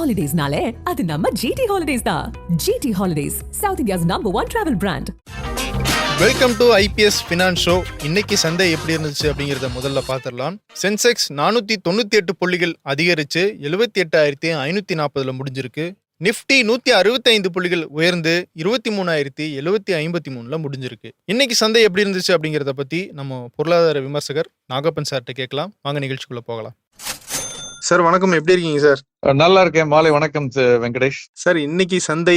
ஹாலிடேஸ்னாலே அது நம்ம ஜிடி ஹாலிடேஸ் தான். GT holidays south India's number one travel brand welcome to IPS finance show இன்னைக்கு சந்தை எப்படி இருந்துச்சு அப்படிங்கிறத முதல்ல பார்த்துடலாம். சென்செக்ஸ் நானூற்றி தொண்ணூற்றி எட்டு புள்ளிகள் அதிகரித்து எழுபத்தி எட்டாயிரத்தி ஐநூற்றி நாற்பதில் முடிஞ்சிருக்கு. நிஃப்டி நூற்றி அறுபத்தைந்து புள்ளிகள் உயர்ந்து இருபத்தி மூணாயிரத்தி எழுபத்தி ஐம்பத்தி மூணில் முடிஞ்சிருக்கு. இன்னைக்கு சந்தை எப்படி இருந்துச்சு அப்படிங்கிறத பற்றி நம்ம பொருளாதார விமர்சகர் நாகப்பன் சார்கிட்ட கேட்கலாம். வாங்க நிகழ்ச்சிக்குள்ளே போகலாம். சார் வணக்கம். எப்படி இருக்கீங்க சார் நல்லா இருக்கேன். மாலை வணக்கம் வெங்கடேஷ். சார் இன்னைக்கு சந்தை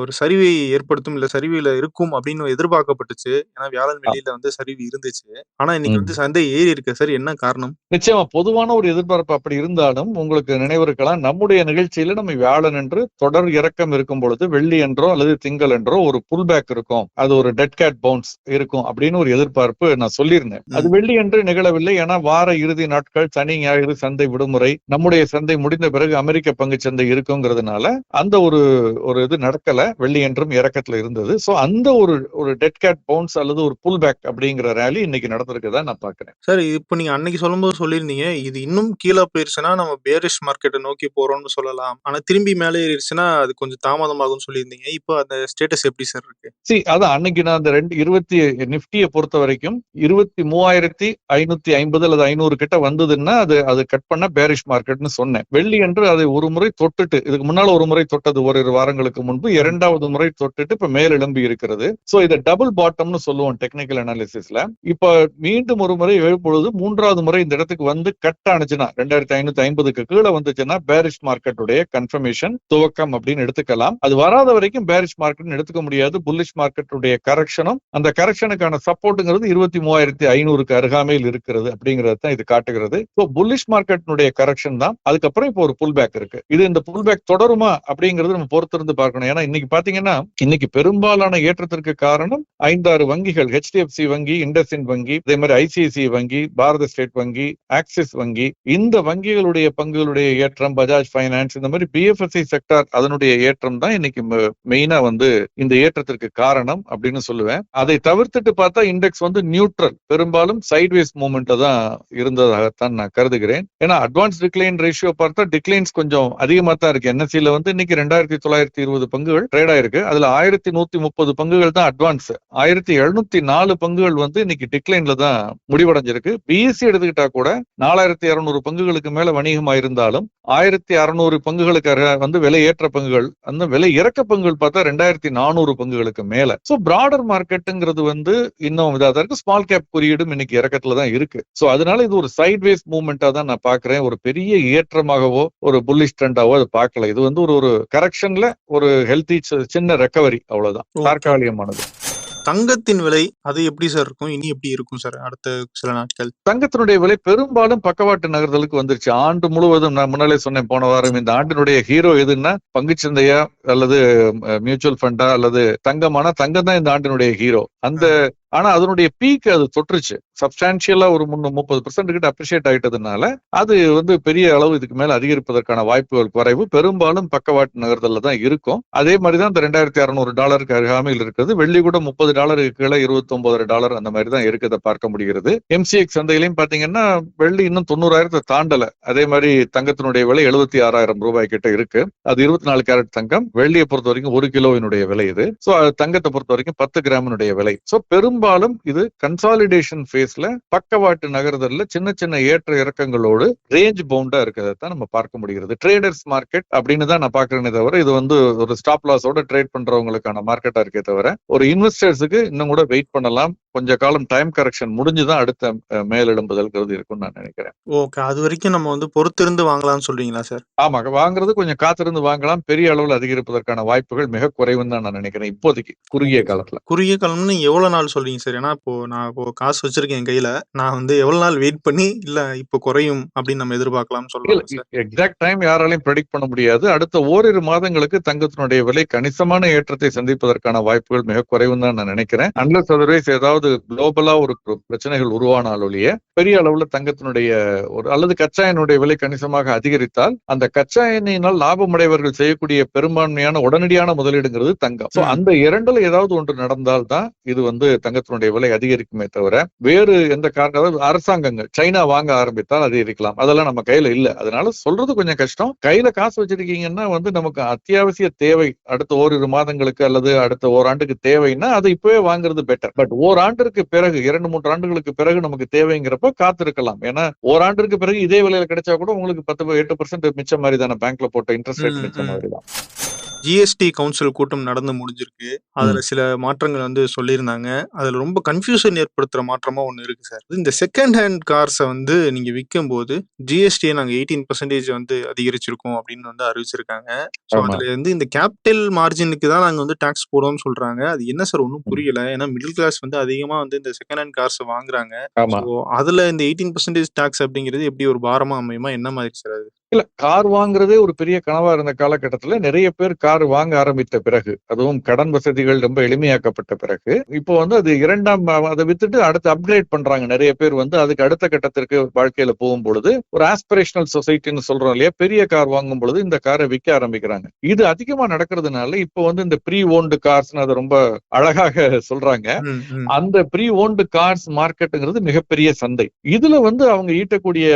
ஒரு சரிவை ஏற்படுத்தும் இல்ல சரிவுல இருக்கும் அப்படின்னு எதிர்பார்க்கப்பட்டுச்சு. ஏன்னா வியாழன் வெள்ளியில வந்து சரிவு இருந்துச்சு. ஆனா இன்னைக்கு. வந்து சந்தை ஏறி இருக்கு. சார் என்ன காரணம்? நிச்சயமா பொதுவான ஒரு எதிர்பார்ப்பு அப்படி இருந்தாலும் உங்களுக்கு நினைவிருக்கலாம் நம்முடைய நிகழ்ச்சியில நம்ம வியாழன் என்று தொடர் இறக்கம் இருக்கும் பொழுது வெள்ளி என்றோ அல்லது திங்கள் என்றோ ஒரு புல் பேக் இருக்கும். அது ஒரு டெட் கேட் பவுன்ஸ் இருக்கும் அப்படின்னு ஒரு எதிர்பார்ப்பு நான் சொல்லியிருந்தேன். அது வெள்ளி என்று நிகழவில்லை. ஏன்னா வார இறுதி நாட்கள் சனி ஞாயிறு சந்தை விடுமுறை. நம்முடைய சந்தை முடிந்த பிறகு அமெரிக்க பங்கு சந்தை இருக்குங்கிறதுனால அந்த ஒரு ஒரு இது நடக்கல. வெள்ளி என்றும் இறக்கத்துல இருந்தது. சோ அந்த ஒரு ஒரு டெட் கேட் பவுன்ஸ் அல்லது ஒரு புல் பேக் அப்படிங்கிற ரேலி இன்னைக்கு நடந்திருக்குதா நான் பாக்குறேன் சார் இப்போ நீங்க அன்னைக்கு சொல்லும்போது சொல்லியிருந்தீங்க இது இன்னும் கீழே போயிருச்சுன்னா நம்ம பேரிஷ் மார்க்கெட்டை நோக்கி போறோம்னு சொல்லலாம். ஆனா திரும்பி மேலே ஏறிடுச்சுன்னா அது கொஞ்சம் தாமதமாகும்னு சொல்லியிருந்தீங்க. இப்போ அந்த ஸ்டேட்டஸ் எப்படி சார் இருக்கு? சி அதான் அன்னைக்கு நான் அந்த ரெண்டு இருபத்தி நிப்டியை பொறுத்த வரைக்கும் இருபத்தி மூவாயிரத்தி ஐநூத்தி ஐம்பது அல்லது ஐநூறு கிட்ட வந்ததுன்னா அது அது கட் பண்ண பேரிஷ் மார்க்கெட்னு சொன்னேன். வெள்ளி என்று அதை ஒரு முறை தொட்டுட்டு இதுக்கு முன்னால ஒரு முறை தொட்டது ஓரிரு வாரங்களுக்கு முன்பு இரண்டாவது முறை தொட்டுட்டு இப்ப மேலெழும்பி இருக்கிறது. சோ இதை டபுள் பாட்டம்னு சொல்லுவோம் டெக்னிக்கல் அனாலிசிஸ்ல இப்ப மீண்டும் ஒரு முறை எழும்பொழுது மூன்றாவது முறை இந்த இடத்துக்கு வந்து கட் ஆனுச்சுன்னா ரெண்டாயிரத்தி ஐநூத்தி ஐம்பதுக்கு கீழே வந்துச்சுன்னா பேரிஷ் மார்க்கெட்டுடைய கன்ஃபர்மேஷன் துவக்கம் அப்படின்னு எடுத்துக்கலாம். அது வராத வரைக்கும் பேரிஷ் மார்க்கெட் எடுத்துக்க முடியாது. புல்லிஷ் மார்க்கெட்டுடைய கரெக்ஷனும் அந்த கரெக்ஷனுக்கான சப்போர்ட்டுங்கிறது இருபத்தி மூவாயிரத்தி ஐநூறுக்கு அருகாமையில் இருக்கிறது அப்படிங்கறது தான் இது காட்டுகிறது. புல்லிஷ் மார்க்கெட்டினுடைய கரெக்ஷன் தான். அதுக்கப்புறம் இப்போ ஒரு புல் பேக் இருக்கு. இது இந்த புல் பேக் தொடருமா அப்படிங்கறது நம்ம பொறுத்திருந்து பார்க்கணும். ஏன்னா இன்னைக்கு பாத்தீங்கன்னா இன்னைக்கு பெரும்பாலான ஏற்றத்திற்கு காரணம் ஐந்தாறு வங்கிகள். ஹெச்டிஎஃப்சி வங்கி இண்டஸ்இன் வங்கி அதே மாதிரி ஐசிஐசி வங்கி பாரத ஸ்டேட் வங்கி ஆக்சிஸ் வங்கி. இந்த வங்கிகளுடைய பங்குகளுடைய ஏற்றம் பஜாஜ் பைனான்ஸ் இந்த மாதிரி பிஎஃப்எஸ்சி செக்டார் அதனுடைய ஏற்றம் தான் இன்னைக்கு மெயினா வந்து இந்த ஏற்றத்திற்கு காரணம் அப்படின்னு சொல்லுவேன். அதை தவிர்த்துட்டு பார்த்தா இண்டெக்ஸ் வந்து நியூட்ரல் பெரும்பாலும் சைட்வேஸ் மூமெண்ட் தான் இருந்ததாகத்தான் நான் கருதுகிறேன். ஏன்னா அட்வான்ஸ் டிக்ளைன் ரேஷியோ பார்த்தா டிக்ளைன்ஸ் கொஞ்சம் அதிகமா தான் இருக்கு என்எஸ்சில வந்து இன்னைக்கு ரெண்டாயிரத்தி தொள்ளாயிரத்தி இருபது பங்குகள் ட்ரேட் ஆயிருக்கு. அதுல ஆயிரத்தி நூத்தி முப்பது பங்குகள் தான் அட்வான்ஸ் ஆயிரத்தி எழுநூத்தி நாலு பங்குகள் வந்து இன்னைக்கு டிக்ளைன்ல தான் முடிவடைஞ்சிருக்கு. பிஎஸ்சி எடுத்துக்கிட்டா கூட நாலாயிரத்தி இருநூறு பங்குகளுக்கு மேல வணிகமா இருந்தாலும் ஆயிரத்தி அறுநூறு பங்குகளுக்கு வந்து விலை ஏற்ற பங்குகள் அந்த விலை இறக்க பங்குகள் பார்த்தா ரெண்டாயிரத்தி நானூறு பங்குகளுக்கு மேல. சோ பிராடர் மார்க்கெட்டுங்கிறது வந்து இன்னும் இதாக இருக்கு. ஸ்மால் கேப் குறியீடும் இன்னைக்கு இறக்கத்துல தான் இருக்கு. சோ அதனால இது ஒரு சைட்வேஸ் மூவ்மெண்டா தான் நான் பாக்குறேன். ஒரு பெரிய ஏற்றமாகவோ ஒரு புல்லிஷ் ட்ரெண்டாவோ அது பார்க்கல. இது வந்து ஒரு ஒரு கரெக்ஷன்ல ஒரு ஹெல்த்தி சின்ன ரெக்கவரி அவ்வளவுதான். தற்காலிகமானது. தங்கத்தின் விலை அது எப்படி சார் இருக்கும்? இனி எப்படி இருக்கும் சார் அடுத்த சில நாட்கள். தங்கத்தினுடைய விலை பெரும்பாலும் பக்கவாட்டு நகர்தலுக்கு வந்துருச்சு. ஆண்டு முழுவதும் நான் முன்னாலே சொன்னேன் போன வாரம் இந்த ஆண்டினுடைய ஹீரோ எதுன்னா பங்குச்சந்தையா அல்லது மியூச்சுவல் ஃபண்டா அல்லது தங்கமானா தங்கம் தான் இந்த ஆண்டினுடைய ஹீரோ அந்த ஆனா அதனுடைய பீக் அது தொற்றுச்சு. சப்ஸ்டான்சியலா ஒரு முன்னு முப்பது பெர்சென்ட் கிட்ட அப்ரிஷியேட் ஆயிட்டதுனால அது வந்து பெரிய அளவு இதுக்கு மேல அதிகரிப்பதற்கான வாய்ப்புகள் குறைவு. பெரும்பாலும் பக்கவாட்டு நகர்தல்ல தான் இருக்கும். அதே மாதிரி தான் இந்த ரெண்டாயிரத்தி அறுநூறு டாலருக்கு அருகாமையில் இருக்குது. வெள்ளி கூட முப்பது டாலருக்கு கீழே இருபத்தி ஒன்பது டாலர் அந்த மாதிரி தான் இருக்கிறத பார்க்க முடிகிறது. எம்சிஎக்ஸ் சந்தையிலையும் பாத்தீங்கன்னா வெள்ளி இன்னும் தொண்ணூறாயிரத்தை தாண்டல. அதே மாதிரி தங்கத்தினுடைய விலை எழுபத்தி ஆறாயிரம் ரூபாய் கிட்ட இருக்கு. அது இருபத்தி நாலு கேரட் தங்கம். வெள்ளியை பொறுத்த வரைக்கும் ஒரு கிலோவினுடைய விலை இது. சோ தங்கத்தை பொறுத்த வரைக்கும் பத்து கிராமினுடைய விலை. சோ பெரும்பாலும் இது கன்சாலிடேஷன் ஃபேஸ்ல பக்கவாட்டு நகர்தல்ல சின்ன சின்ன ஏற்ற இறக்கங்களோடு ரேஞ்ச் பவுண்டா இருக்கிறத தான் நம்ம பார்க்க முடிகிறது. ட்ரேடர்ஸ் மார்க்கெட் அப்படின்னு தான் நான் பாக்குறேனே தவிர இது வந்து ஒரு ஸ்டாப் லாஸோட ட்ரேட் பண்றவங்களுக்கான மார்க்கெட்டா இருக்கே தவிர ஒரு இன்வெஸ்டர்ஸுக்கு இன்னும் கூட வெயிட் பண்ணலாம். கொஞ்ச காலம் டைம் கரெக்ஷன் முடிஞ்சுதான் அடுத்த அஹ், மேலெழும்புதல்ங்கிறது இருக்கும்னு நான் நினைக்கிறேன். ஓகே அது வரைக்கும் நம்ம வந்து பொறுத்திருந்து வாங்கலாம்னு சொல்றீங்களா சார்? ஆமா வாங்குறது கொஞ்சம் காத்திருந்து வாங்கலாம். பெரிய அளவில் அதிகரிப்பதற்கான வாய்ப்புகள் மிக குறைவுன்னு தான் நான் நினைக்கிறேன் இப்போதைக்கு குறுகிய காலத்துல. குறுகிய காலம்னு எவ்வளவு நாள் சொல்றீங்க சார்? ஏன்னா இப்போ நான் இப்போ காசு வச்சிருக்கேன் என் கையில. நான் வந்து எவ்வளவு நாள் வெயிட் பண்ணி இல்ல இப்போ குறையும் அப்படின்னு நம்ம எதிர்பார்க்கலாம்னு சொல்லலாம் எக்ஸாக்ட் டைம் யாராலையும் ப்ரெடிக்ட் பண்ண முடியாது. அடுத்த ஓரிரு மாதங்களுக்கு தங்கத்தினுடைய விலை கணிசமான ஏற்றத்தை சந்திப்பதற்கான வாய்ப்புகள் மிக குறைவுன்னு தான் நான் நினைக்கிறேன். அன்லஸ் அதர்வைஸ் ஏதாவது அது குளோபலா ஒரு பிரச்சனைகள் உருவானால் ஒழிய பெரிய அளவுல தங்கத்தினுடைய ஒரு அல்லது கச்சா எண்ணுடைய விலை கணிசமாக அதிகரித்தால் அந்த கச்சா எண்ணெயினால் லாபமடைவர்கள் செய்யக்கூடிய பெரும்பான்மையான உடனடியான முதலீடுங்கிறது தங்கம். அந்த இரண்டுல ஏதாவது ஒன்று நடந்தால் தான் இது வந்து தங்கத்தினுடைய விலை அதிகரிக்குமே தவிர வேறு எந்த காரணம் அரசாங்கங்கள் சைனா வாங்க ஆரம்பித்தால் அதிகரிக்கலாம் அதெல்லாம் நம்ம கையில இல்ல. அதனால சொல்றது கொஞ்சம் கஷ்டம். கையில காசு வச்சிருக்கீங்கன்னா வந்து நமக்கு அத்தியாவசிய தேவை அடுத்த ஓரிரு மாதங்களுக்கு அல்லது அடுத்த ஓராண்டுக்கு தேவைன்னா அதை இப்பவே வாங்குறது பெட்டர் பட் ஓராண்டு ஓராண்டிற்கு பிறகு இரண்டு மூன்று ஆண்டுகளுக்கு பிறகு நமக்கு தேவைங்கிறப்ப காத்திருக்கலாம் ஏன்னா ஓராண்டிற்கு பிறகு இதே விலையில கிடைச்சா கூட உங்களுக்கு பத்து எட்டு பர்சன்ட் மிச்சம் மாதிரி தானே பேங்க்ல போட்ட இன்ட்ரெஸ்ட் ரேட் மிச்சம். மாதிரி தான் ஜிஎஸ்டி கவுன்சில் கூட்டம் நடந்து முடிஞ்சிருக்கு. அதுல சில மாற்றங்கள் வந்து சொல்லியிருந்தாங்க. அதுல ரொம்ப கன்ஃபியூஷன் ஏற்படுத்துற மாற்றமா ஒண்ணு இருக்கு சார். இந்த செகண்ட் ஹேண்ட் கார்ஸை வந்து நீங்க விற்கும் போது ஜிஎஸ்டியை நாங்க எயிட்டீன் பர்சன்டேஜ் வந்து அதிகரிச்சிருக்கோம் அப்படின்னு வந்து அறிவிச்சிருக்காங்க. ஸோ. அதுல வந்து இந்த கேபிட்டல் மார்ஜினுக்கு தான் நாங்க வந்து டாக்ஸ் போடுவோம்னு சொல்றாங்க. அது என்ன சார் ஒன்றும் புரியல. ஏன்னா மிடில் கிளாஸ் வந்து அதிகமா வந்து இந்த செகண்ட் ஹேண்ட் கார்ஸ் வாங்குறாங்க. அதுல இந்த எயிட்டீன் பர்சன்டேஜ் டாக்ஸ் அப்படிங்கிறது எப்படி ஒரு பாரமா அமையுமா? என்ன மாதிரி சார் அது? இல்ல கார் வாங்குறதே ஒரு பெரிய கனவா இருந்த காலகட்டத்துல நிறைய பேர் கார் வாங்க ஆரம்பித்த பிறகு அதுவும் கடன் வசதிகள் ரொம்ப எளிமையாக்கப்பட்ட பிறகு இப்போ வந்து அது இரண்டாம் அதை வித்துட்டு அடுத்து அப்கிரேட் பண்றாங்க. நிறைய பேர் வந்து அதுக்கு அடுத்த கட்டத்திற்கு வாழ்க்கையில போகும் பொழுது ஒரு ஆஸ்பிரேஷனல் சொசைட்டின்னு சொல்றோம் இல்லையா? பெரிய கார் வாங்கும் பொழுது இந்த காரை விற்க ஆரம்பிக்கிறாங்க. இது அதிகமா நடக்கிறதுனால இப்போ வந்து இந்த ப்ரீ ஓன்டு கார்ஸ்னு அதை ரொம்ப அழகாக சொல்றாங்க. அந்த ப்ரீ ஓன்டு கார்ஸ் மார்க்கெட்டுங்கிறது மிகப்பெரிய சந்தை. இதுல வந்து அவங்க ஈட்டக்கூடிய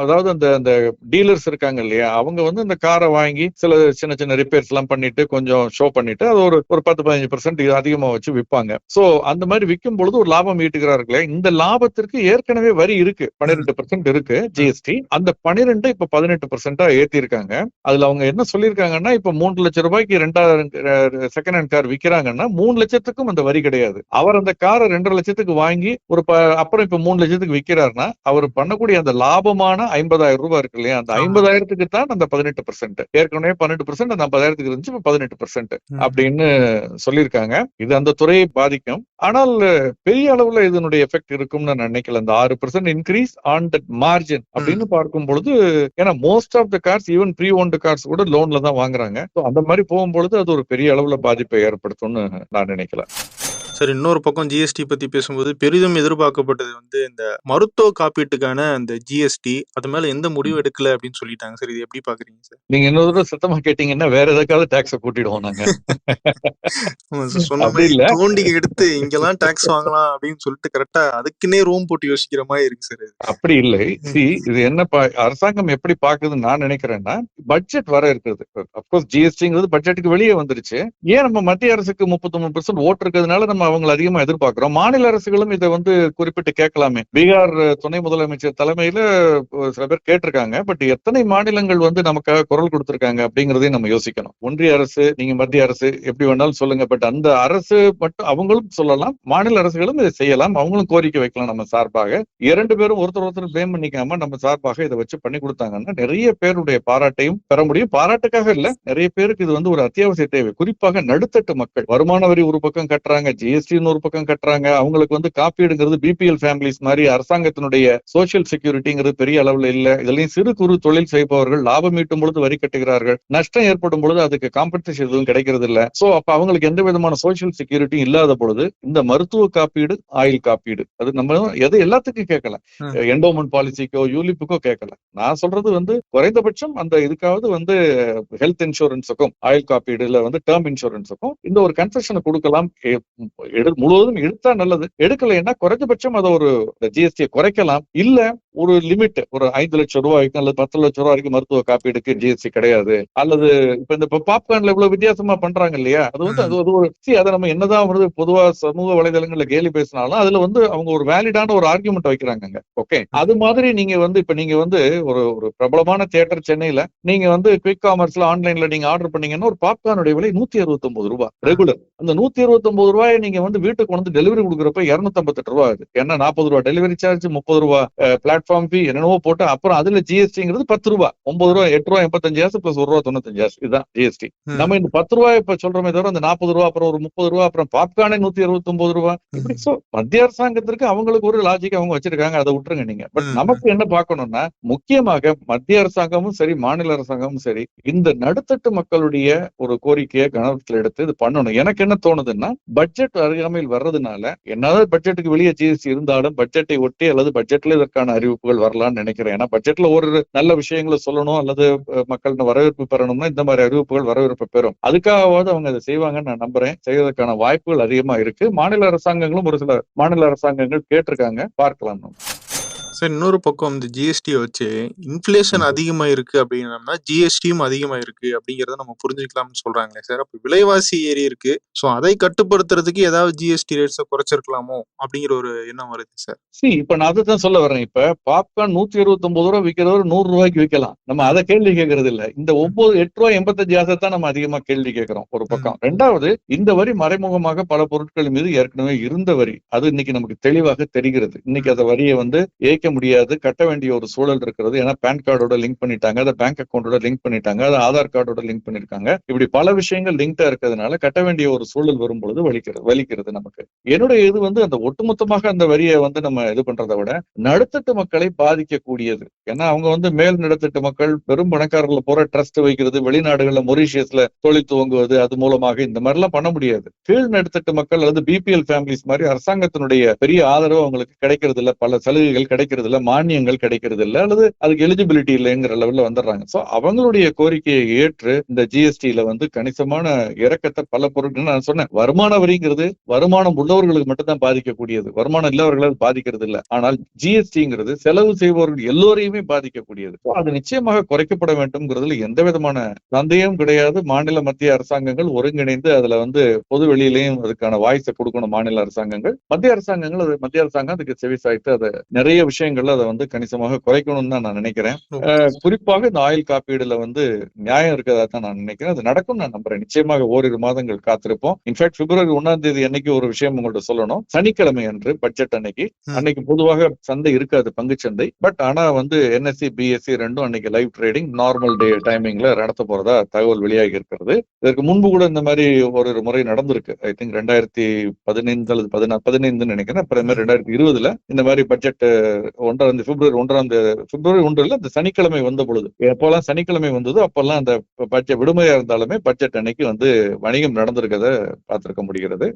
அதாவது அந்த அந்த டீலர்ஸ் இருக்காங்க இல்லையா? அவங்க வந்து இந்த காரை வாங்கி சில சின்ன சின்ன ரிப்பேர்ஸ் எல்லாம் பண்ணிட்டு கொஞ்சம் ஷோ பண்ணிட்டு அது ஒரு ஒரு பத்து பதினஞ்சு பர்சன்ட் அதிகமா வச்சு விற்பாங்க சோ அந்த மாதிரி விற்கும் பொழுது ஒரு லாபம் ஈட்டுகிறார்களே இந்த லாபத்திற்கு ஏற்கனவே வரி இருக்கு. பன்னிரெண்டு பர்சன்ட் இருக்கு ஜிஎஸ்டி அந்த பன்னிரெண்டு இப்ப பதினெட்டு பர்சன்டா ஏத்தி இருக்காங்க அதுல அவங்க என்ன சொல்லியிருக்காங்கன்னா இப்ப மூன்று லட்சம் ரூபாய்க்கு ரெண்டாயிரம் செகண்ட் ஹேண்ட் கார் விக்கிறாங்கன்னா மூணு லட்சத்துக்கும் அந்த வரி கிடையாது. அவர் அந்த காரை ரெண்டரை லட்சத்துக்கு வாங்கி ஒரு அப்புறம் இப்ப மூணு லட்சத்துக்கு விக்கிறாருன்னா அவர் பண்ணக்கூடிய அந்த லாபமான ஐம்பதாயிரம் ரூபாய் இருக்கு இல்லையா? அந்த ஆமா. ஐம்பதாயிரத்துக்கு தான் அந்த பதினெட்டு பர்சன்ட் ஏற்கனவே பன்னெண்டு பர்சன்ட் அந்த ஐம்பதாயிரத்துக்கு இருந்துச்சு இப்ப பதினெட்டு பர்சன்ட். அப்படின்னு சொல்லியிருக்காங்க. இது அந்த துறையை பாதிக்கும். ஆனால் பெரிய அளவுல இதனுடைய எஃபெக்ட் இருக்கும்னு நான் நினைக்கல. அந்த ஆறு percent increase on that margin அப்படின்னு பார்க்கும் பொழுது ஏன்னா most of the cars even pre owned cars கூட லோன்ல தான் வாங்குறாங்க. அந்த மாதிரி போகும்பொழுது அது ஒரு பெரிய அளவுல பாதிப்பை ஏற்படுத்தும்னு நான் நினைக்கல. சார் இன்னொரு பக்கம் ஜிஎஸ்டி பத்தி பேசும்போது பெரிதும் எதிர்பார்க்கப்பட்டது வந்து இந்த மருத்துவ காப்பீட்டுக்கான அந்த ஜிஎஸ்டி அது மேல எந்த முடிவு எடுக்கல அப்படின்னு சொல்லிட்டாங்க. சார் இது எப்படி பாக்குறீங்க சார்? நீங்க இன்னொரு தடவை சத்தமா கேட்டீங்கன்னா வேற எதுக்காவது டாக்ஸ கூட்டிடுவோம் நாங்க. சொன்ன இல்ல. தோண்டி எடுத்து இங்கெல்லாம் டாக்ஸ் வாங்கலாம் அப்படின்னு சொல்லிட்டு கரெக்டா அதுக்குன்னே ரூம் போட்டு யோசிக்கிற மாதிரி இருக்கு சார் அப்படி இல்லை. சி இது என்ன அரசாங்கம் எப்படி பாக்குதுன்னு நான் நினைக்கிறேன்னா பட்ஜெட் வர இருக்குது. அப்கோர்ஸ் ஜிஎஸ்டிங்கிறது பட்ஜெட்டுக்கு வெளியே வந்துருச்சு. ஏன் நம்ம மத்திய அரசுக்கு முப்பத்தொன்பது பெர்சன்ட் ஓட்டு இருக்கிறதுனால நம்ம அவங்களை அதிகமா எதிர்பார்க்கிறோம். மாநில அரசுகளும் இதை வந்து குறிப்பிட்டு கேட்கலாமே. பீகார் துணை முதலமைச்சர் தலைமையில சில பேர் கேட்டிருக்காங்க. பட் எத்தனை மாநிலங்கள் வந்து நமக்காக குரல் கொடுத்திருக்காங்க அப்படிங்கறதையும் நம்ம யோசிக்கணும். ஒன்றிய அரசு நீங்க மத்திய அரசு எப்படி வேணாலும் சொல்லுங்க. பட் அந்த அரசு மட்டும் அவங்களும் சொல்லலாம். மாநில அரசுகளும் இதை செய்யலாம். அவங்களும் கோரிக்கை வைக்கலாம் நம்ம சார்பாக. இரண்டு பேரும் ஒருத்தர் ஒருத்தர் பிளேம் பண்ணிக்காம நம்ம சார்பாக இதை வச்சு பண்ணி கொடுத்தாங்கன்னா நிறைய பேருடைய பாராட்டையும் பெற முடியும். பாராட்டுக்காக இல்ல நிறைய பேருக்கு இது வந்து ஒரு அத்தியாவசிய தேவை. குறிப்பாக நடுத்தட்டு மக்கள். வருமான வரி ஒரு பக்கம் கட்டுறாங்க ஜிஎஸ்டின்னு ஒரு பக்கம் கட்டுறாங்க. அவங்களுக்கு வந்து காப்பீடுங்கிறது பிபிஎல் ஃபேமிலிஸ் மாதிரி அரசாங்கத்தினுடைய சோசியல் செக்யூரிட்டிங்கிறது பெரிய அளவுல இல்ல. இதுலயும் சிறு குறு தொழில் செய்பவர்கள் லாபம் ஈட்டும் பொழுது வரி கட்டுகிறார்கள். நஷ்டம் ஏற்படும் பொழுது அதுக்கு காம்பன்சேஷன் எதுவும் கிடைக்கிறது இல்ல. சோ அப்ப அவங்களுக்கு எந்த விதமான சோசியல் செக்யூரிட்டி இல்லாத பொழுது இந்த மருத்துவ காப்பீடு ஆயுள் காப்பீடு. அது நம்ம எது எல்லாத்துக்கும் கேட்கல. என்டோமெண்ட் பாலிசிக்கோ யூலிப்புக்கோ கேட்கல. நான் சொல்றது வந்து குறைந்தபட்சம் அந்த இதுக்காவது வந்து ஹெல்த் இன்சூரன்ஸுக்கும் ஆயுள் காப்பீடு இல்ல வந்து டேர்ம் இன்சூரன்ஸுக்கும் இந்த ஒரு கன்செஷனை கொடுக்கலாம். எடு முழுவதும் எடுத்தா நல்லது. எடுக்கலைன்னா குறைஞ்சபட்சம் அதை ஒரு ஜிஎஸ்டியை குறைக்கலாம். இல்ல ஒரு லிமிட் ஒரு ஐந்து லட்சம் ரூபாய்க்கு அல்லது பத்து லட்சம் ரூபாய் வரைக்கும் மருத்துவ காப்பீடுக்கு ஜிஎஸ்டி கிடையாது. அல்லது இப்ப இந்த பாப்கார்ன்ல இவ்வளவு வித்தியாசமா பண்றாங்க இல்லையா? அது வந்து அது அது ஒரு see, அதை நம்ம என்னதான் வந்து பொதுவா சமூக வலைதளங்கள்ல கேலி பேசினாலும் அதுல வந்து அவங்க ஒரு வேலிடான ஒரு ஆர்குமெண்ட் வைக்கிறாங்க ஓகே அது மாதிரி நீங்க வந்து இப்ப நீங்க வந்து ஒரு ஒரு பிரபலமான தியேட்டர் சென்னையில நீங்க வந்து குவிக் காமர்ஸ்ல ஆன்லைன்ல நீங்க ஆர்டர் பண்ணீங்கன்னா ஒரு பாப்கார்னுடைய விலை நூத்தி அறுபத்தி ஒன்பது ரூபாய் ரெகுலர் அந்த நூத்தி அறுபத்தி ஒன்பது ரூபாயை நீங்க வந்து வீட்டுக்கு கொண்டு டெலிவரி கொடுக்குறப்ப இருநூத்தி ஐம்பத்தெட்டு ரூபாய் ஆகுது. ஏன்னா நாற்பது ரூபாய் டெலிவரி சார்ஜ் முப்பது ரூபாய் பிளாட் பிளாட்ஃபார்ம் ஃபீ என்னென்னவோ போட்டு அப்புறம் அதுல ஜிஎஸ்டிங்கிறது பத்து ரூபா. ஒன்பது ரூபா எட்டு ரூபா எண்பத்தஞ்சு காசு பிளஸ் ஒரு ரூபா தொண்ணூத்தஞ்சு காசு. இதுதான் ஜிஎஸ்டி. நம்ம இந்த பத்து ரூபாய் இப்ப சொல்றோமே தவிர அந்த நாற்பது ரூபா அப்புறம் ஒரு முப்பது ரூபா அப்புறம் பாப்கார்னே நூத்தி அறுபத்தி ஒன்பது ரூபா. இப்படி மத்திய அரசாங்கத்திற்கு அவங்களுக்கு ஒரு லாஜிக் அவங்க வச்சிருக்காங்க. அதை விட்டுருங்க நீங்க. பட். நமக்கு என்ன பார்க்கணும்னா முக்கியமாக மத்திய அரசாங்கமும் சரி மாநில அரசாங்கமும் சரி இந்த நடுத்தட்டு மக்களுடைய ஒரு கோரிக்கையை கவனத்தில் எடுத்து இது பண்ணணும். எனக்கு என்ன தோணுதுன்னா பட்ஜெட் அருகாமையில் வர்றதுனால என்னதான் பட்ஜெட்டுக்கு வெளியே ஜிஎஸ்டி இருந்தாலும் பட்ஜெட்டை ஒட்டி அல்லது பட்ஜெட்ல இதற்கான அறிவிப்புகள் வரலாம்னு நினைக்கிறேன். ஏன்னா பட்ஜெட்ல ஒரு நல்ல விஷயங்களை சொல்லணும் அல்லது மக்கள் வரவேற்பு பெறணும்னா இந்த மாதிரி அறிவிப்புகள் வரவேற்பு பெறும். அதுக்காகவாவது அவங்க அதை செய்வாங்கன்னு நான் நம்புறேன். செய்வதற்கான வாய்ப்புகள் அதிகமா இருக்கு. மாநில அரசாங்கங்களும் ஒரு சில மாநில அரசாங்கங்கள் கேட்டிருக்காங்க. பார்க்கலாம் நம்ம. சார் இன்னொரு பக்கம் இந்த ஜிஎஸ்டி வச்சு இன்ஃப்ளேஷன் ம். அதிகமா இருக்கு அப்படின்னம்னா ஜிஎஸ்டியும் அதிகமா இருக்கு அப்படிங்கறத நம்ம புரிஞ்சுக்கலாம்னு சொல்றாங்களே சார். அப்ப விலைவாசி ஏறி இருக்கு. ஸோ அதை கட்டுப்படுத்துறதுக்கு ஏதாவது ஜிஎஸ்டி ரேட்ஸை குறைச்சிருக்கலாமோ அப்படிங்கிற ஒரு எண்ணம் வருது சார். See இப்ப நான் அதுதான் சொல்ல வரேன் இப்ப பாப்கார்ன் நூத்தி இருபத்தி ஒன்பது ரூபா விற்கிறவர் நூறு ரூபாய்க்கு விற்கலாம் நம்ம அதை கேள்வி கேட்கறது இல்ல. இந்த ஒன்பது எட்டு ரூபாய் எண்பத்தஞ்சு காசை தான் நம்ம அதிகமா கேள்வி கேட்கிறோம் ஒரு பக்கம். ரெண்டாவது இந்த வரி மறைமுகமாக பல பொருட்கள் மீது ஏற்கனவே இருந்த வரி. அது இன்னைக்கு நமக்கு தெளிவாக தெரிகிறது. இன்னைக்கு அந்த வரியை வந்து முடியாது கட்ட வேண்டிய ஒரு சூழல் இருக்கிறது. ஏன்னா பேன் கார்டோட லிங்க் பண்ணிட்டாங்க அதை பேங்க் அக்கௌண்டோட லிங்க் பண்ணிட்டாங்க அதை ஆதார் கார்டோட லிங்க் பண்ணிருக்காங்க. இப்படி பல விஷயங்கள் லிங்க்டா இருக்கிறதுனால கட்ட வேண்டிய ஒரு சூழல் வரும் பொழுது வலிக்கிறது வலிக்கிறது நமக்கு. என்னுடைய இது வந்து அந்த ஒட்டுமொத்தமாக அந்த வரியை வந்து நம்ம இது பண்றதை விட நடுத்தட்டு மக்களை பாதிக்கக்கூடியது. ஏன்னா அவங்க வந்து மேல் நடுத்தட்டு மக்கள் பெரும் பணக்காரர்கள் போற ட்ரஸ்ட் வைக்கிறது வெளிநாடுகள்ல மொரிஷியஸ்ல தொழில் துவங்குவது அது மூலமாக இந்த மாதிரி எல்லாம் பண்ண முடியாது. கீழ் நடத்தட்டு மக்கள் அல்லது பிபிஎல் ஃபேமிலிஸ் மாதிரி அரசாங்கத்தினுடைய பெரிய ஆதரவு அவங்களுக்கு கிடைக்கிறது இல்ல பல சலுகைகள் கிடைக்கிறது இல்ல மானியங்கள் கிடைக்கிறது இல்ல அல்லது அதுக்கு எலிஜிபிலிட்டி இல்லைங்கிற லெவல்ல வந்துடுறாங்க. ஸோ அவங்களுடைய கோரிக்கையை ஏற்று இந்த ஜிஎஸ்டியில வந்து கணிசமான இறக்கத்தை பல பொருட்கள் நான் சொன்னேன். வருமான வரிங்கிறது வருமானம் உள்ளவர்களுக்கு மட்டும் தான் பாதிக்கக்கூடியது. வருமானம் இல்லாதவர்களால் பாதிக்கிறது இல்லை ஆனால் ஜிஎஸ்டிங்கிறது செலவு செய்பவர்கள் எல்லோரையுமே பாதிக்கக்கூடியது. அது நிச்சயமாக குறைக்கப்பட வேண்டும்ங்கிறதுல எந்த விதமான சந்தேகம் கிடையாது. மாநில மத்திய அரசாங்கங்கள் ஒருங்கிணைந்து அதுல வந்து பொது வெளியிலையும் அதுக்கான வாய்ஸை கொடுக்கணும் மாநில அரசாங்கங்கள். மத்திய அரசாங்கங்கள் அது மத்திய அரசாங்கம் அதுக்கு செவி சாய்த்து அதை நிறைய விஷயங்கள்ல அதை வந்து கணிசமாக குறைக்கணும்னு தான் நான் நினைக்கிறேன். குறிப்பாக இந்த ஆயில் காப்பீடுல வந்து நியாயம் இருக்கிறதா தான் நான் நினைக்கிறேன். அது நடக்கும் நான் நம்புறேன். நிச்சயமாக ஓரிரு மாதங்கள் காத்திருப்போம். இன்ஃபேக்ட் பிப்ரவரி ஒன்னாம் தேதி அன்னைக்கு ஒரு விஷயம் உங்கள்ட்ட சொல்லணும். சனிக்கிழமை அன்று பட்ஜெட் அன்னைக்கு. அன்னைக்கு பொதுவாக சந்தை இருக்காது பங்குச்சந்தை பட் ஆனா வந்து என்எஸ்சி பிஎஸ்சி ரெண்டும் அன்னைக்கு லைவ் ட்ரேடிங் நார்மல் டே டைமிங்ல நடத்த போறதா தகவல் வெளியாகி இருக்கிறது. இதற்கு முன்பு கூட இந்த மாதிரி ஒரு முறை நடந்திருக்கு. ஐ திங்க் ரெண்டாயிரத்தி பதினைந்து அல்லது பதினா பதினைந்துன்னு நினைக்கிறேன். அப்புறமே ரெண்டாயிரத்தி இருபதுல இந்த மாதிரி பட்ஜெட் ஒன்றாம் தேதி பிப்ரவரி ஒன்றாம் தேதி பிப்ரவரி ஒன்றுல இந்த சனிக்கிழமை வந்த பொழுது. எப்போல்லாம் சனிக்கிழமை வந்ததோ அப்பெல்லாம் அந்த பட்ஜெட் விடுமுறையா இருந்தாலுமே பட்ஜெட் அன்னைக்கு வந்து வணிகம் நடந்திருக்கத பார்த்திருக்க முடிகிறது.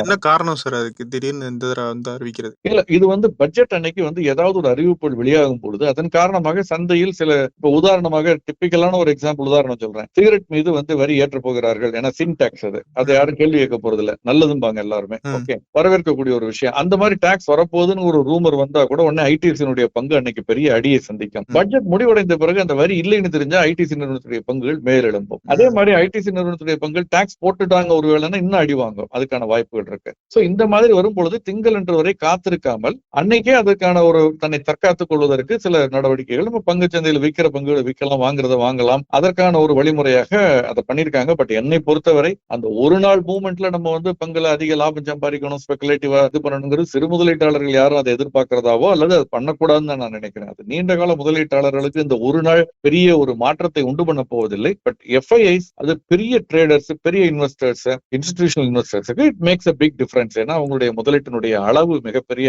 என்ன காரணம் சார்? அதுக்கு திடீர்னு இந்த வந்து அறிவிக்கிறது. இல்ல இது வந்து பட்ஜெட் அன்னைக்கு வந்து ஏதாவது ஒரு அறிவிப்புகள் வெளியாகும் பொழுது அதன் காரணமாக சந்தையில் சில இப்ப உதாரணமாக டிப்பிக்கலான ஒரு எக்ஸாம்பிள் உதாரணம் சொல்றேன். சிகரெட் மீது வந்து வரி ஏற்ற போகிறார்கள் ஏன்னா சின் டாக்ஸ் அது. அதை யாரும் கேள்வி கேட்க போறது இல்ல நல்லதும்பாங்க எல்லாருமே. ஓகே வரவேற்கக்கூடிய ஒரு விஷயம். அந்த மாதிரி டாக்ஸ் வரப்போகுதுன்னு ஒரு ரூமர் வந்தா கூட உடனே ஐடிசியினுடைய பங்கு அன்னைக்கு பெரிய அடியை சந்திக்கும். பட்ஜெட் முடிவடைந்த பிறகு அந்த வரி இல்லைன்னு தெரிஞ்சா ஐடிசி நிறுவனத்துடைய பங்குகள் மேலெழும்பும். அதே மாதிரி ஐடிசி நிறுவனத்துடைய பங்குகள் டாக்ஸ் போட்டுட்டாங்க ஒரு வேளைன்னா இன்னும் அடி வாங்கும். அதுக்கான வாய்ப்புகள் இருக்கு. சோ இந்த மாதிரி வரும் பொழுது திங்கள் என்று வரை காத்திருக்காமல் அன்னைக்கே அதுக்கான ஒரு தன்னை தற்காத்துக் கொள்வதற்கு சில நடவடிக்கைகள் நம்ம பங்கு சந்தையில் விற்கிற பங்குகளை விற்கலாம் வாங்குறத வாங்கலாம். அதற்கான ஒரு வழிமுறையாக அதை பண்ணிருக்காங்க பட் என்னை பொறுத்தவரை அந்த ஒரு நாள் மூவ்மெண்ட்ல நம்ம வந்து பங்குல அதிக லாபம் சம்பாதிக்கணும் ஸ்பெகுலேட்டிவா இது பண்ணணுங்கிறது சிறு முதலீட்டாளர்கள் யாரும் அதை எதிர்பார்க்கிறதாவோ அல்லது அது பண்ணக்கூடாதுன்னு தான் நான் நினைக்கிறேன். அது நீண்ட கால முதலீட்டாளர்களுக்கு இந்த ஒரு நாள் பெரிய ஒரு மாற்றத்தை உண்டு பண்ண போவதில்லை. பட் எஃப்ஐஐஸ் அது பெரிய ட்ரேடர்ஸ் பெரிய investors institutional இன்வெஸ்டர்ஸுக்கு it makes a big difference ஏன்னா அவங்களுடைய முதலீட்டினுடைய அளவு மிகப்பெரிய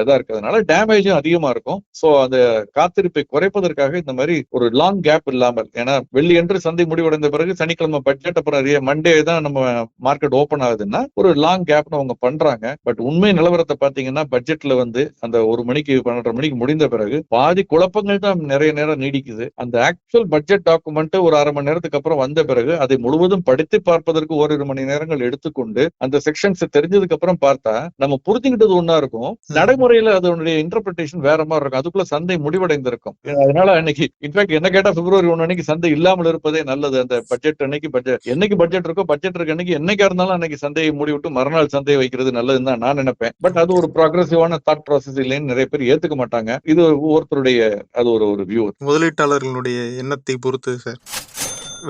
இதாக இதா இருக்கிறதுனால டேமேஜும் அதிகமா இருக்கும். ஸோ அந்த காத்திருப்பை குறைப்பதற்காக இந்த மாதிரி ஒரு லாங் கேப் இல்லாமல் ஏன்னா வெள்ளி என்று சந்தை முடிவடைந்த பிறகு சனிக்கிழமை பட்ஜெட் அப்புறம் மண்டே தான் நம்ம மார்க்கெட் ஓப்பன் ஆகுதுன்னா ஒரு லாங் கேப்னு அவங்க பண்றாங்க. பட் உண்மை நிலவரத்தை பாத்தீங்கன்னா பட்ஜெட்ல வந்து அந்த ஒரு மணி மணிக்கு பன்னெண்டரை மணிக்கு முடிந்த பிறகு பாதி குழப்பங்கள் தான் நிறைய நேரம் நீடிக்குது. அந்த ஆக்சுவல் பட்ஜெட் டாக்குமெண்ட் ஒரு அரை மணி நேரத்துக்கு அப்புறம் வந்த பிறகு அதை முழுவதும் படித்து பார்ப்பதற்கு ஓரிரு மணி நேரங்கள் எடுத்துக்கொண்டு அந்த செக்ஷன்ஸ் தெரிஞ்சதுக்கு அப்புறம் பார்த்தா நம்ம புரிஞ்சுக்கிட்டது ஒண்ணா இருக்கும். நடைமுறையில அதனுடைய இன்டர்பிரிட்டேஷன் வேற மாதிரி இருக்கும். அதுக்குள்ள சந்தை முடிவடைந்திருக்கும். அதனால அன்னைக்கு இன்ஃபேக்ட் என்ன கேட்டா பிப்ரவரி ஒண்ணு அன்னைக்கு சந்தை இல்லாமல் இருப்பதே நல்லது. அந்த பட்ஜெட் அன்னைக்கு பட்ஜெட் என்னைக்கு பட்ஜெட் இருக்கோ பட்ஜெட் இருக்க அன்னைக்கு என்னைக்கா இருந்தாலும் அன்னைக்கு சந்தையை மூடிவிட்டு மறுநாள் சந்தையை வைக்கிறது நல்லதுன்னு தான் நான் நினைப்பேன். பட் அது ஒரு ப்ராக்ரசிவான தாட் ப்ராசஸ் இல்லைன்னு நிறைய பேர் ஏத்துக்க மாட்டாங்க. இது ஒவ்வொருத்தருடைய அது ஒரு ஒரு வியூ முதலீட்டாளர்களுடைய எண்ணத்தை பொறுத்து சார்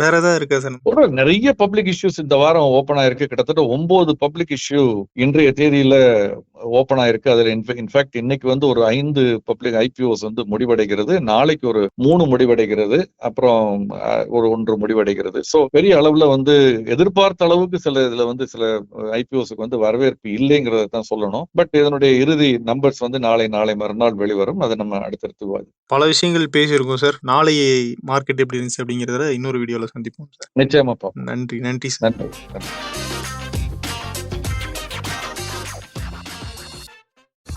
வேற ஏதாவது இருக்கா சார் நிறைய பப்ளிக் இஷ்யூஸ் இந்த வாரம் ஓபன் ஆயிருக்கு. கிட்டத்தட்ட ஒன்பது பப்ளிக் இஷ்யூ இன்றைய தேதியில ஓபன் ஆயிருக்கு. அதுல இன்ஃபேக்ட் இன்னைக்கு வந்து ஒரு ஐந்து பப்ளிக் ஐபிஓஸ் வந்து முடிவடைகிறது. நாளைக்கு ஒரு மூணு முடிவடைகிறது. அப்புறம் ஒரு ஒன்று முடிவடைகிறது. சோ பெரிய அளவுல வந்து எதிர்பார்த்த அளவுக்கு சில இதுல வந்து சில ஐபிஓஸ்க்கு வந்து வரவேற்பு இல்லைங்கிறத தான் சொல்லணும். பட் இதனுடைய இறுதி நம்பர்ஸ் வந்து நாளை நாளை மறுநாள் வெளிவரும். அதை நம்ம அடுத்தடுத்து பல விஷயங்கள் பேசியிருக்கோம் சார் நாளை மார்க்கெட் எப்படி இருந்துச்சு அப்படிங்கிறத இன்னொரு வீடியோல சந்திப்போம் சார் நிச்சயமா பார்ப்போம் நன்றி நன்றி சார் நன்றி நன்றி.